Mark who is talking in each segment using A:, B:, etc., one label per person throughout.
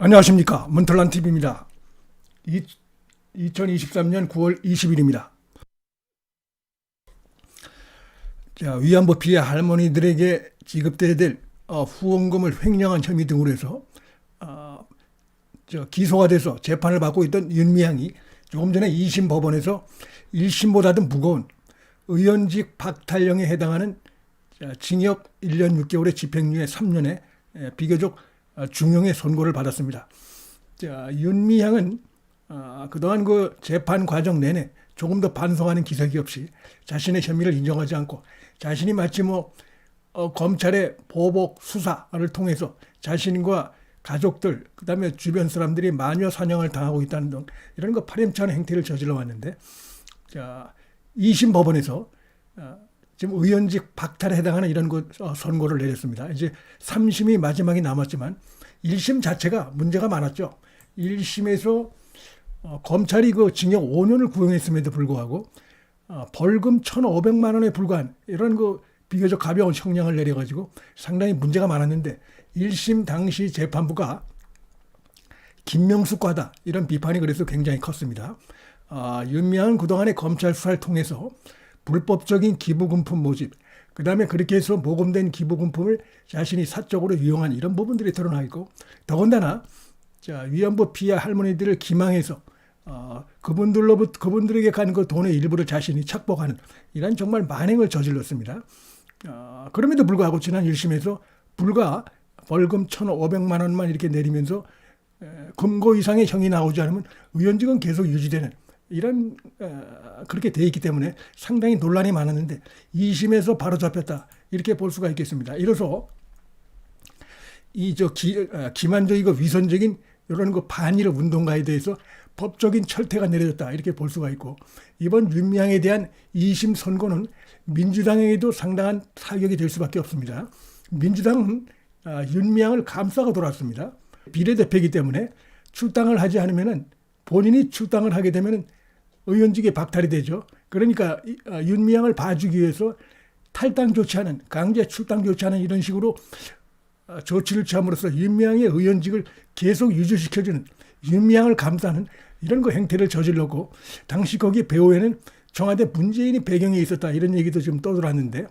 A: 안녕하십니까 문틀란 TV입니다. 2023년 9월 20일입니다. 자, 위안부 피해 할머니들에게 지급돼야 될 어, 후원금을 횡령한 혐의 등으로 해서 어, 저 기소가 돼서 재판을 받고 있던 윤미향이 조금 전에 2심 법원에서 1심보다도 무거운 의원직 박탈령에 해당하는 자, 징역 1년 6개월의 집행유예 3년의 에, 비교적 어, 중형의 선고를 받았습니다. 자, 윤미향은 어, 그동안 그 재판 과정 내내 조금 더 반성하는 기색이 없이 자신의 혐의를 인정하지 않고 자신이 마치 뭐 어, 검찰의 보복 수사를 통해서 자신과 가족들 그다음에 주변 사람들이 마녀 사냥을 당하고 있다는 등 이런 거 파렴치한 행태를 저질러 왔는데 자 2심 법원에서 어, 지금 의원직 박탈에 해당하는 이런 것 어, 선고를 내렸습니다. 이제 3심이 마지막이 남았지만 1심 자체가 문제가 많았죠. 1심에서 어, 검찰이 그 징역 5년을 구형했음에도 불구하고 어, 벌금 1,500만 원에 불과한 이런 그 비교적 가벼운 형량을 내려가지고 상당히 문제가 많았는데 1심 당시 재판부가 김명숙과다 이런 비판이 그래서 굉장히 컸습니다. 아, 윤미향은 그동안의 검찰 수사를 통해서 불법적인 기부금품 모집, 그 다음에 그렇게 해서 모금된 기부금품을 자신이 사적으로 이용한 이런 부분들이 드러나 있고, 더군다나 자, 위안부 피해 할머니들을 기망해서 어, 그분들로부터 그분들에게 가는 그 돈의 일부를 자신이 착복하는 이런 정말 만행을 저질렀습니다. 어, 그럼에도 불구하고 지난 1심에서 불과 벌금 1,500만 원만 이렇게 내리면서 에, 금고 이상의 형이 나오지 않으면 의원직은 계속 유지되는 이런 어, 그렇게 돼 있기 때문에 상당히 논란이 많았는데 2심에서 바로 잡혔다 이렇게 볼 수가 있겠습니다. 이로써 이저 어, 기만적이고 위선적인 이런 그 반일 운동가에 대해서 법적인 철퇴가 내려졌다 이렇게 볼 수가 있고 이번 윤미향에 대한 2심 선고는 민주당에게도 상당한 타격이 될 수밖에 없습니다. 민주당은 아, 윤미향을 감싸고 돌았습니다. 비례대표이기 때문에 출당을 하지 않으면은 본인이 출당을 하게 되면은 의원직에 박탈이 되죠. 그러니까 아, 윤미향을 봐주기 위해서 탈당 조치하는 강제 출당 조치하는 이런 식으로 아, 조치를 취함으로써 윤미향의 의원직을 계속 유지시켜주는 윤미향을 감싸는 이런 거 행태를 저질렀고 당시 거기 배후에는 청와대 문재인이 배경에 있었다 이런 얘기도 좀 떠돌았는데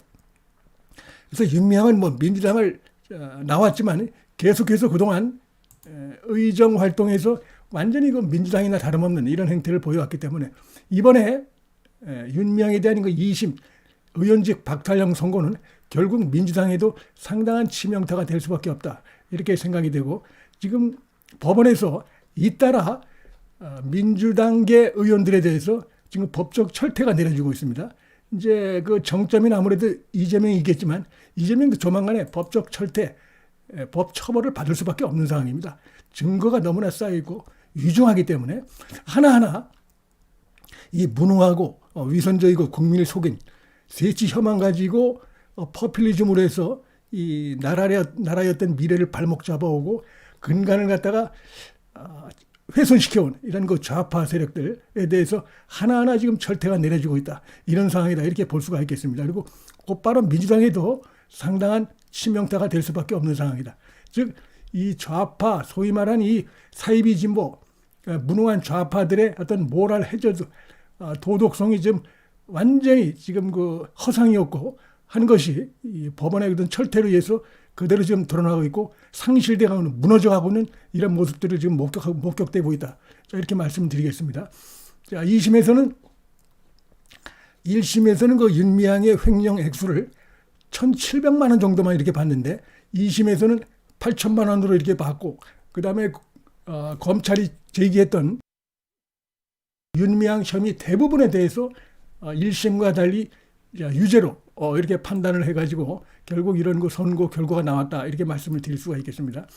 A: 그래서 윤미향은 뭐 민주당을 어, 나왔지만 계속해서 그동안 의정 활동에서 완전히 그 민주당이나 다름없는 이런 행태를 보여왔기 때문에 이번에 윤미향에 대한 그 2심 의원직 박탈령 선고는 결국 민주당에도 상당한 치명타가 될 수밖에 없다 이렇게 생각이 되고 지금 법원에서 잇따라 어, 민주당계 의원들에 대해서 지금 법적 철퇴가 내려지고 있습니다. 이제 그 정점은 아무래도 이재명이겠지만 이재명도 조만간에 법적 철퇴, 법 처벌을 받을 수밖에 없는 상황입니다. 증거가 너무나 쌓이고 위중하기 때문에 하나하나 이 무능하고 어, 위선적이고 국민을 속인 세치 혐한 가지고 어, 퍼퓰리즘으로 해서 이 나라의 나라였던 미래를 발목 잡아오고 근간을 갖다가 아, 훼손시켜온 이런 그 좌파 세력들에 대해서 하나하나 지금 철퇴가 내려지고 있다. 이런 상황이다. 이렇게 볼 수가 있겠습니다. 그리고 곧바로 민주당에도 상당한 치명타가 될 수밖에 없는 상황이다. 즉, 이 좌파, 소위 말하는 이 사이비 진보, 어, 무능한 좌파들의 어떤 모랄 해저드, 어, 도덕성이 지금 완전히 지금 그 허상이었고 한 것이 이 법원의 어떤 철퇴를 위해서 그대로 지금 드러나고 있고 상실되고 무너져가고 있는 이런 모습들을 지금 목격하고 목격되고 있다. 자, 이렇게 말씀드리겠습니다. 자, 2심에서는 1심에서는 그 윤미향의 횡령 액수를 1,700만 원 정도만 이렇게 봤는데 2심에서는 8천만 원으로 이렇게 받고 그다음에 어, 검찰이 제기했던 윤미향 혐의 대부분에 대해서 어, 1심과 달리 유죄로 어, 이렇게 판단을 해가지고 결국 이런 거 선고 결과가 나왔다 이렇게 말씀을 드릴 수가 있겠습니다.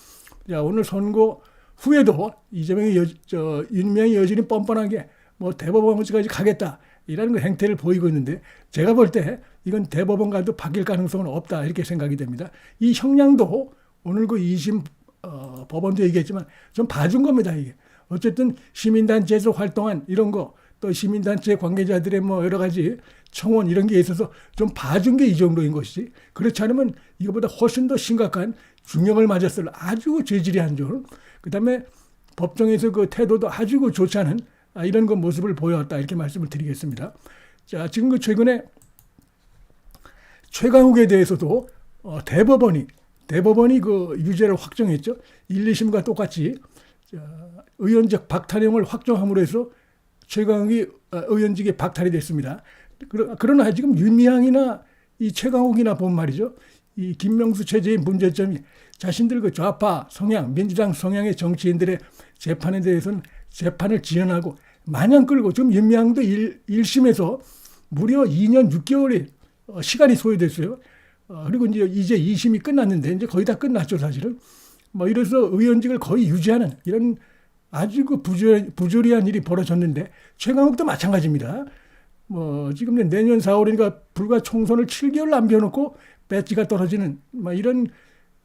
A: 자, 오늘 선고 후에도 이재명의 여, 저, 윤명의 여전히 뻔뻔하게 뭐 대법원까지 가겠다 이라는 그 행태를 보이고 있는데 제가 볼 때 이건 대법원 가도 바뀔 가능성은 없다 이렇게 생각이 됩니다. 이 형량도 오늘 그 2심 어, 법원도 얘기했지만 좀 봐준 겁니다 이게. 어쨌든 시민단체에서 활동한 이런 거 또 시민단체 관계자들의 뭐 여러 가지 청원 이런 게 있어서 좀 봐준 게 이 정도인 것이지 그렇지 않으면 이거보다 훨씬 더 심각한 중형을 맞았을 아주 죄질이 안 좋은 그다음에 법정에서 그 태도도 아주 그 좋지 않은 아, 이런 그 모습을 보여왔다 이렇게 말씀을 드리겠습니다. 자 지금 그 최근에 최강욱에 대해서도 어, 대법원이 대법원이 그 유죄를 확정했죠. 1, 2심과 똑같이 자, 의원직 박탈형을 확정함으로 해서 최강욱이 어, 의원직에 박탈이 됐습니다. 그러- 그러나 지금 윤미향이나 이 최강욱이나 본 말이죠. 이 김명수 체제의 문제점이 자신들 그 좌파 성향, 민주당 성향의 정치인들의 재판에 대해서는 재판을 지연하고 마냥 끌고 지금 윤미향도 1, 1심에서 무려 2년 6개월의 어, 시간이 소요됐어요. 어, 그리고 이제 이제 2심이 끝났는데 이제 거의 다 끝났죠, 사실은. 뭐 이래서 의원직을 거의 유지하는 이런 아주 그 부조, 부조리한 일이 벌어졌는데 최강욱도 마찬가지입니다. 뭐 지금 내년 4월이니까 불과 총선을 7개월 남겨놓고 배지가 떨어지는 뭐 이런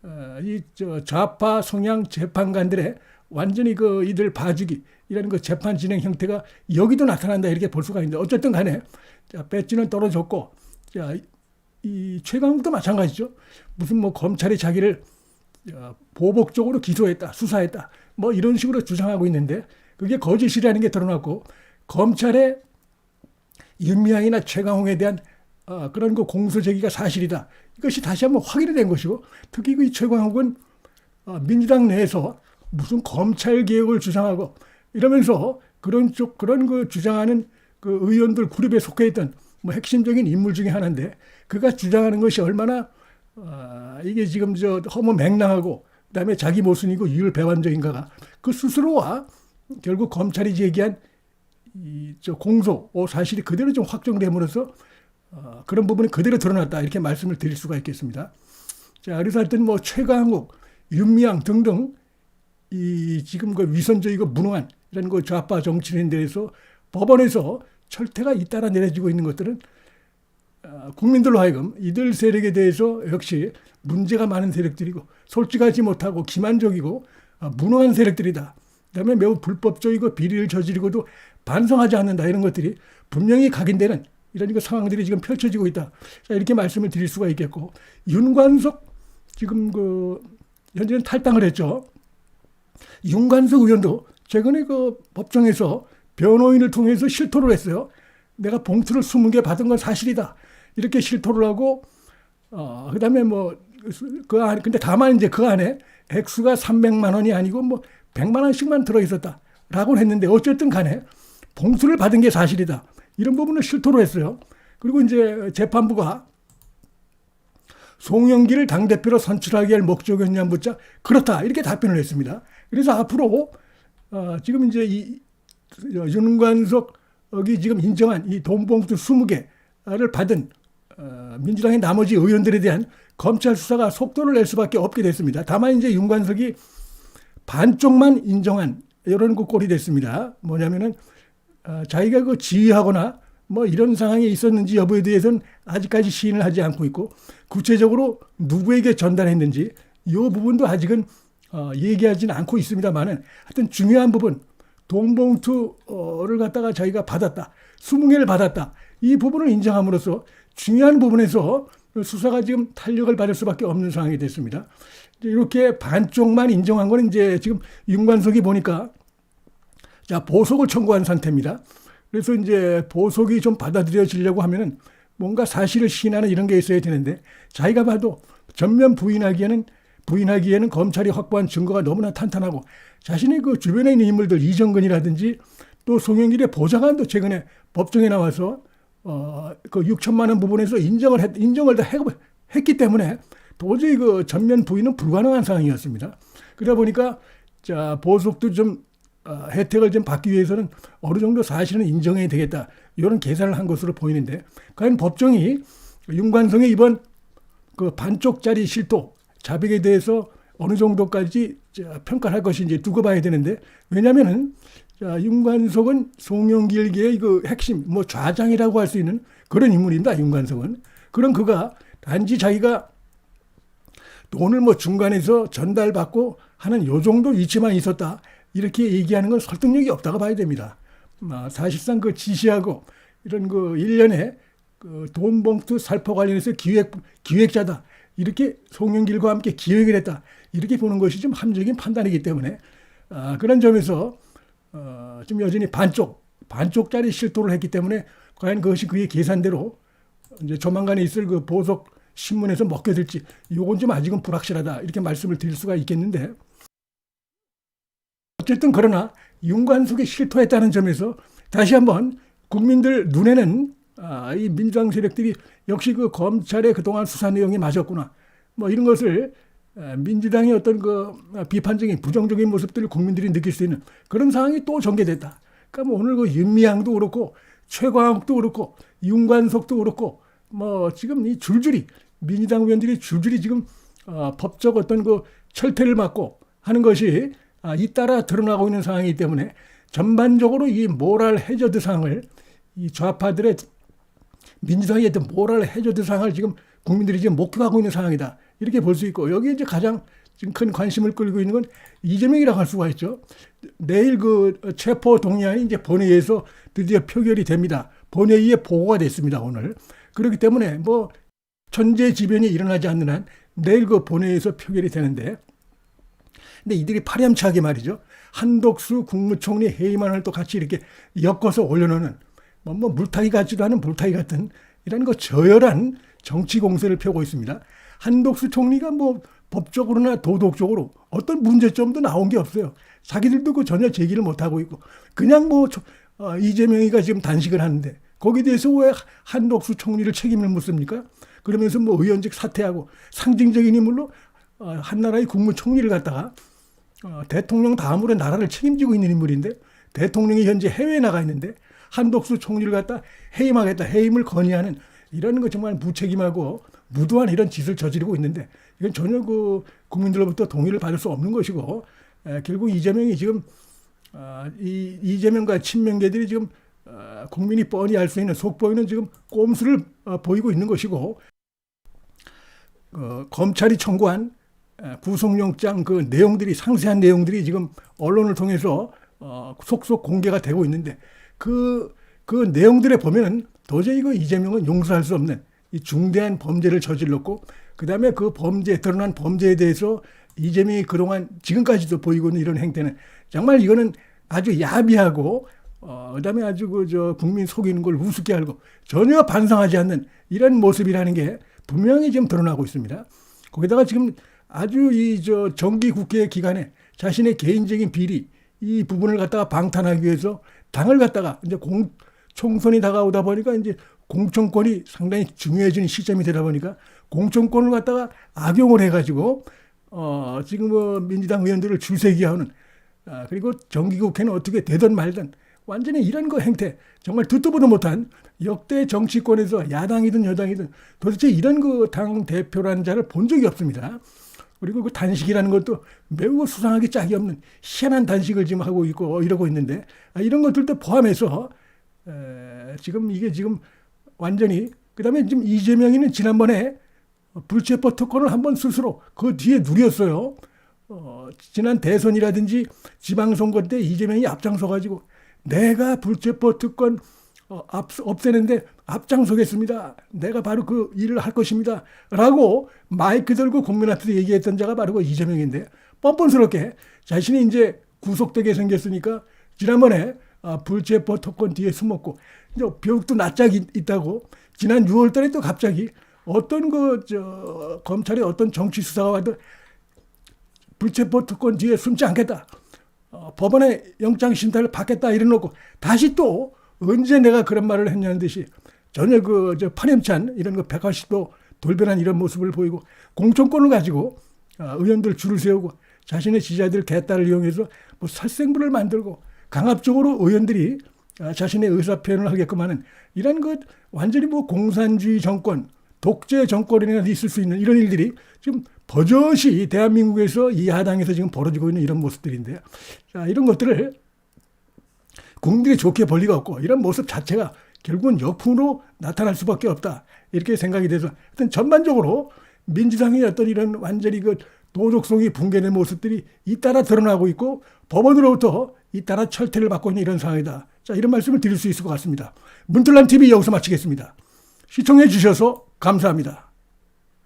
A: 어, 이저 좌파 성향 재판관들의 완전히 그 이들 봐주기 이런 그 재판 진행 형태가 여기도 나타난다 이렇게 볼 수가 있는데 어쨌든 간에 자 배지는 떨어졌고 자, 이 최강욱도 마찬가지죠. 무슨 뭐 검찰이 자기를 어, 보복적으로 기소했다, 수사했다, 뭐 이런 식으로 주장하고 있는데 그게 거짓이라는 게 드러났고 검찰의 윤미향이나 최강욱에 대한 어, 그런 그 공소 제기가 사실이다. 이것이 다시 한번 확인이 된 것이고 특히 그 최강욱은 어, 민주당 내에서 무슨 검찰 개혁을 주장하고 이러면서 그런 쪽 그런 그 주장하는 그 의원들 그룹에 속해 있던 뭐 핵심적인 인물 중에 하나인데 그가 주장하는 것이 얼마나 어, 이게 지금 저 허무 맹랑하고 그다음에 자기 모순이고 유율배반적인가가 그 스스로와 결국 검찰이 제기한 이 저 공소 어, 사실이 그대로 좀 확정됨으로써 어, 그런 부분이 그대로 드러났다 이렇게 말씀을 드릴 수가 있겠습니다. 자 그래서 하여튼 뭐 최강욱, 윤미향 등등 이 지금 그 위선적이고 무능한 이런 그 좌파 정치인들에서 법원에서 철퇴가 잇따라 내려지고 있는 것들은 어, 국민들로 하여금 이들 세력에 대해서 역시 문제가 많은 세력들이고 솔직하지 못하고 기만적이고 어, 무능한 세력들이다. 그다음에 매우 불법적이고 비리를 저지르고도 반성하지 않는다 이런 것들이 분명히 각인되는 이런 그 상황들이 지금 펼쳐지고 있다. 자, 이렇게 말씀을 드릴 수가 있겠고 윤관석 지금 그 현재는 탈당을 했죠. 윤관석 의원도 최근에 그 법정에서 변호인을 통해서 실토를 했어요. 내가 봉투를 20개 받은 건 사실이다. 이렇게 실토를 하고 어 그다음에 뭐그 안에 근데 다만 이제 그 안에 액수가 300만 원이 아니고 뭐 100만 원씩만 들어 있었다라고 했는데 어쨌든 간에 봉투를 받은 게 사실이다. 이런 부분을 실토로 했어요. 그리고 이제 재판부가 송영기를 당대표로 선출하게 할 목적이었냐 묻자 그렇다 이렇게 답변을 했습니다. 그래서 앞으로 어, 지금 이제 이 윤관석이 지금 인정한 이 돈봉투 20개를 받은 어, 민주당의 나머지 의원들에 대한 검찰 수사가 속도를 낼 수밖에 없게 됐습니다. 다만 이제 윤관석이 반쪽만 인정한 이런 그 꼴이 됐습니다. 뭐냐면은 어, 자기가 그 지휘하거나 뭐 이런 상황이 있었는지 여부에 대해서는 아직까지 시인을 하지 않고 있고 구체적으로 누구에게 전달했는지 이 부분도 아직은 어, 얘기하지는 않고 있습니다만은 하여튼 중요한 부분 돈봉투를 갖다가 자기가 받았다. 20개를 받았다. 이 부분을 인정함으로써 중요한 부분에서 수사가 지금 탄력을 받을 수밖에 없는 상황이 됐습니다. 이렇게 반쪽만 인정한 거는 이제 지금 윤관석이 보니까 자, 보석을 청구한 상태입니다. 그래서 이제 보석이 좀 받아들여지려고 하면은 뭔가 사실을 시인하는 이런 게 있어야 되는데 자기가 봐도 전면 부인하기에는 부인하기에는 검찰이 확보한 증거가 너무나 탄탄하고 자신의 그 주변에 있는 인물들 이정근이라든지 또 송영길의 보좌관도 최근에 법정에 나와서 어그 6천만 원 부분에서 인정을 했, 인정을 다 해, 했기 때문에 도저히 그 전면 부인은 불가능한 상황이었습니다. 그러다 보니까 자 보석도 좀 어, 혜택을 좀 받기 위해서는 어느 정도 사실은 인정해야 되겠다 이런 계산을 한 것으로 보이는데 과연 법정이 윤관성의 이번 그 반쪽짜리 실토 자백에 대해서 어느 정도까지 평가할 것인지 두고 봐야 되는데 왜냐하면은 자, 윤관석은 송영길계의 그 핵심 뭐 좌장이라고 할 수 있는 그런 인물입니다. 윤관석은 그럼 그가 단지 자기가 돈을 뭐 중간에서 전달받고 하는 요 정도 위치만 있었다 이렇게 얘기하는 건 설득력이 없다고 봐야 됩니다. 아, 사실상 그 지시하고 이런 그 일련의 그 돈봉투 살포 관련해서 기획 기획자다 이렇게 송영길과 함께 기획을 했다 이렇게 보는 것이 좀 합리적인 판단이기 때문에 아, 그런 점에서 어, 좀 여전히 반쪽 반쪽짜리 실토를 했기 때문에 과연 그것이 그의 계산대로 이제 조만간에 있을 그 보석 신문에서 먹혀들지 요건 좀 아직은 불확실하다 이렇게 말씀을 드릴 수가 있겠는데 어쨌든 그러나 윤관숙이 실토했다는 점에서 다시 한번 국민들 눈에는 아, 이 민주당 세력들이 역시 그 검찰의 그동안 수사 내용이 맞았구나. 뭐 이런 것을 아, 민주당의 어떤 그 비판적인 부정적인 모습들을 국민들이 느낄 수 있는 그런 상황이 또 전개됐다. 그러니까 뭐 오늘 그 윤미향도 그렇고 최광욱도 그렇고 윤관석도 그렇고 뭐 지금 이 줄줄이 민주당 의원들이 줄줄이 지금 어, 법적 어떤 그 철퇴를 맞고 하는 것이 아, 잇따라 드러나고 있는 상황이기 때문에 전반적으로 이 모랄 해저드 상을 이 좌파들의 민주당의 어떤 모랄 해저드 상을 지금 국민들이 지금 목표하고 있는 상황이다. 이렇게 볼 수 있고 여기에 이제 가장 큰 관심을 끌고 있는 건 이재명이라고 할 수가 있죠. 내일 그 체포 동의안이 이제 본회의에서 드디어 표결이 됩니다. 본회의에 보고가 됐습니다, 오늘. 그렇기 때문에 뭐 천재지변이 일어나지 않는 한 내일 그 본회의에서 표결이 되는데 근데 이들이 파렴치하게 말이죠. 한독수 국무총리 회의만을 또 같이 이렇게 엮어서 올려놓는 뭐, 뭐 물타기 같지도 않은 물타기 같은 이런 거 저열한 정치 공세를 펴고 있습니다. 한독수 총리가 뭐 법적으로나 도덕적으로 어떤 문제점도 나온 게 없어요. 자기들도 그 전혀 제기를 못 하고 있고 그냥 뭐 어, 이재명이가 지금 단식을 하는데 거기에 대해서 왜 한독수 총리를 책임을 묻습니까? 그러면서 뭐 의원직 사퇴하고 상징적인 인물로 어, 한나라의 국무총리를 갖다가 어, 대통령 다음으로 나라를 책임지고 있는 인물인데 대통령이 현재 해외에 나가 있는데 한독수 총리를 갖다 해임하겠다 해임을 건의하는 이런 거 정말 무책임하고 무도한 이런 짓을 저지르고 있는데 이건 전혀 그 국민들로부터 동의를 받을 수 없는 것이고 에, 결국 이재명이 지금 어, 이 이재명과 친명계들이 지금 어, 국민이 뻔히 알 수 있는 속보이는 지금 꼼수를 어, 보이고 있는 것이고 어, 검찰이 청구한 에, 구속영장 그 내용들이 상세한 내용들이 지금 언론을 통해서 어, 속속 공개가 되고 있는데 그, 그 내용들에 보면은 도저히 그 이재명은 용서할 수 없는 이 중대한 범죄를 저질렀고 그 다음에 그 범죄 드러난 범죄에 대해서 이재명이 그동안 지금까지도 보이고 있는 이런 행태는 정말 이거는 아주 야비하고 어, 그다음에 아주 그 저 국민 속이는 걸 우습게 알고 전혀 반성하지 않는 이런 모습이라는 게 분명히 지금 드러나고 있습니다. 거기다가 지금 아주 이 저 정기 국회 기간에 자신의 개인적인 비리 이 부분을 갖다가 방탄하기 위해서 당을 갖다가 이제 공 총선이 다가오다 보니까 이제 공천권이 상당히 중요해지는 시점이 되다 보니까 공천권을 갖다가 악용을 해가지고 어 지금 뭐 민주당 의원들을 줄세기 하는 아 그리고 정기국회는 어떻게 되든 말든 완전히 이런 거 행태 정말 듣도 보도 못한 역대 정치권에서 야당이든 여당이든 도대체 이런 그 당 대표라는 자를 본 적이 없습니다. 그리고 그 단식이라는 것도 매우 수상하게 짝이 없는 희한한 단식을 지금 하고 있고 이러고 있는데 아, 이런 것들도 포함해서 에, 지금 이게 지금 완전히 그다음에 지금 이재명이는 지난번에 불체포 특권을 한번 스스로 그 뒤에 누렸어요. 어, 지난 대선이라든지 지방선거 때 이재명이 앞장서 가지고 내가 불체포 특권 어, 앞, 없애는데 앞장서겠습니다. 내가 바로 그 일을 할 것입니다. 라고 마이크 들고 국민 앞에서 얘기했던 자가 바로 그 이재명인데 뻔뻔스럽게 자신이 이제 구속되게 생겼으니까 지난번에 아, 불체포 특권 뒤에 숨었고 이제 벽도 낯짝이 있다고 지난 6월 달에 또 갑자기 어떤 그 저 검찰의 어떤 정치 수사가 와도 불체포 특권 뒤에 숨지 않겠다. 어, 법원에 영장 심사를 받겠다 이래놓고 다시 또 언제 내가 그런 말을 했냐는 듯이 전혀 그 저 파렴치한 이런 거 180도 돌변한 이런 모습을 보이고 공천권을 가지고 어, 의원들 줄을 세우고 자신의 지지자들 개딸을 이용해서 뭐 살생부를 만들고 강압적으로 의원들이 어, 자신의 의사 표현을 하게끔 하는 이런 것 완전히 뭐 공산주의 정권, 독재 정권이나 있을 수 있는 이런 일들이 지금 버젓이 대한민국에서 이 야당에서 지금 벌어지고 있는 이런 모습들인데요. 자, 이런 것들을 국민들이 좋게 볼 리가 없고 이런 모습 자체가 결국은 역풍으로 나타날 수밖에 없다. 이렇게 생각이 돼서 하여튼 전반적으로 민주당의 어떤 이런 완전히 그 도덕성이 붕괴된 모습들이 잇따라 드러나고 있고 법원으로부터 잇따라 철퇴를 받고 있는 이런 상황이다. 자, 이런 말씀을 드릴 수 있을 것 같습니다. 문틀란 TV 여기서 마치겠습니다. 시청해 주셔서 감사합니다.